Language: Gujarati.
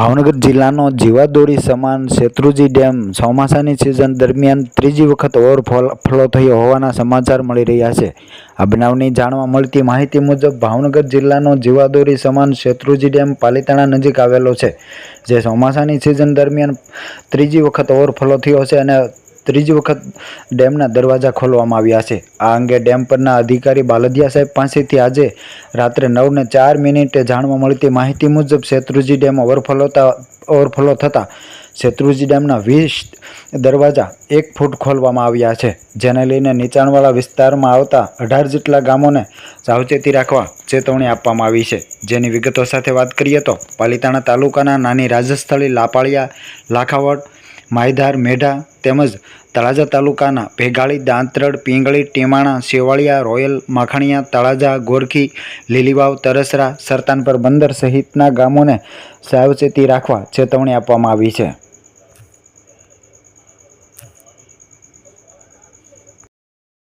ભાવનગર જિલ્લાનો જીવાદોરી સમાન શેત્રુજી ડેમ ચોમાસાની સિઝન દરમિયાન ત્રીજી વખત ઓવરફ્લો થયો હોવાના સમાચાર મળી રહ્યા છે. આ બનાવની જાણવા મળતી માહિતી મુજબ ભાવનગર જિલ્લાનો જીવાદોરી સમાન શેત્રુજી ડેમ પાલીતાણા નજીક આવેલો છે, જે ચોમાસાની સિઝન દરમિયાન ત્રીજી વખત ઓવરફ્લો થયો છે અને ત્રીજી વખત ડેમના દરવાજા ખોલવામાં આવ્યા છે. આ અંગે ડેમ પરના અધિકારી બાલદિયા સાહેબ પાસેથી આજે રાત્રે નવને ચાર મિનિટે જાણવા મળતી માહિતી મુજબ શેત્રુજી ડેમ ઓવરફ્લોતા ઓવરફ્લો થતાં શેત્રુજી ડેમના વીસ દરવાજા એક ફૂટ ખોલવામાં આવ્યા છે, જેને લઈને નીચાણવાળા વિસ્તારમાં આવતા અઢાર જેટલા ગામોને સાવચેતી રાખવા ચેતવણી આપવામાં આવી છે. જેની વિગતો સાથે વાત કરીએ તો પાલિતાણા તાલુકાના નાની રાજસ્થળી લાપાળિયા, લાખાવડ માયધાર મેઢા તેમજ તળાજા તાલુકાના ભેગાળી, દાંતરડ, પિંગળી, ટીમાણા, શેવાળિયા, રોયલ, માખણીયા, તળાજા, ગોરખી, લીલીવાવ, તરસરા સરતાનપર બંદર સહિતના ગામોને સાવચેતી રાખવા ચેતવણી આપવામાં આવી છે.